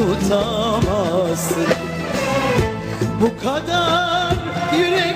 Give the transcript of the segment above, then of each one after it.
unutamazsın Bu kadar yürekten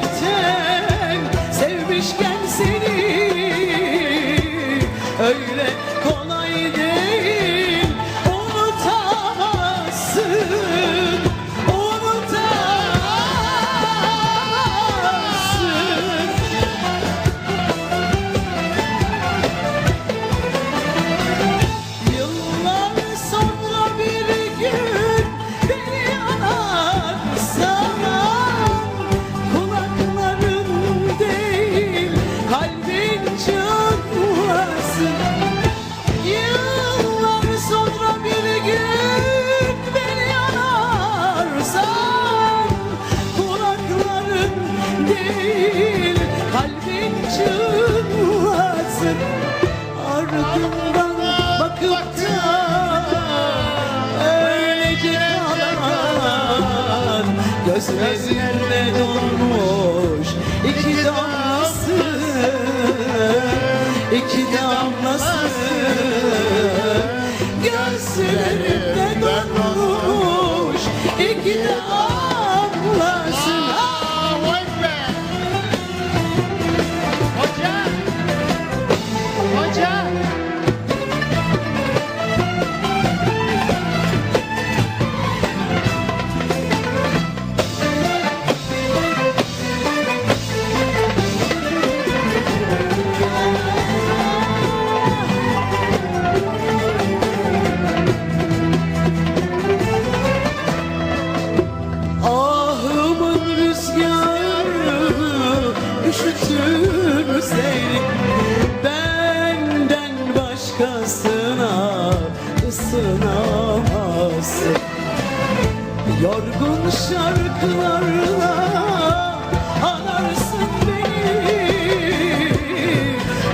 değil kalbin çınlasın Ardından bakıp öylece kalan Gözlerinde donmuş iki damlası iki damlası Gözlerinde Yorgun şarkılarla anarsın beni.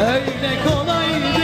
Öyle kolay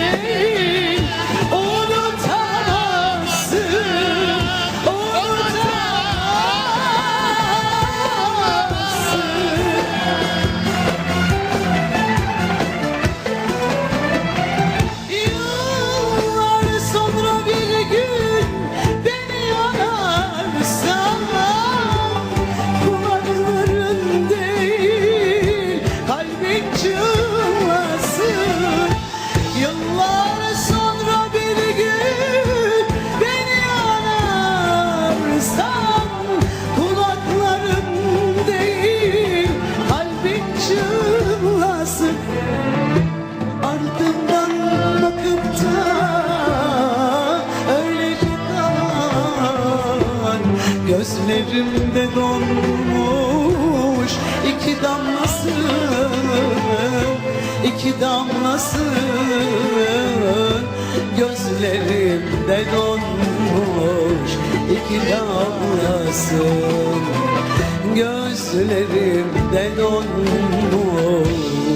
Gözlerimde donmuş iki damlası iki damlası. Gözlerimde donmuş iki damlası. Gözlerimde donmuş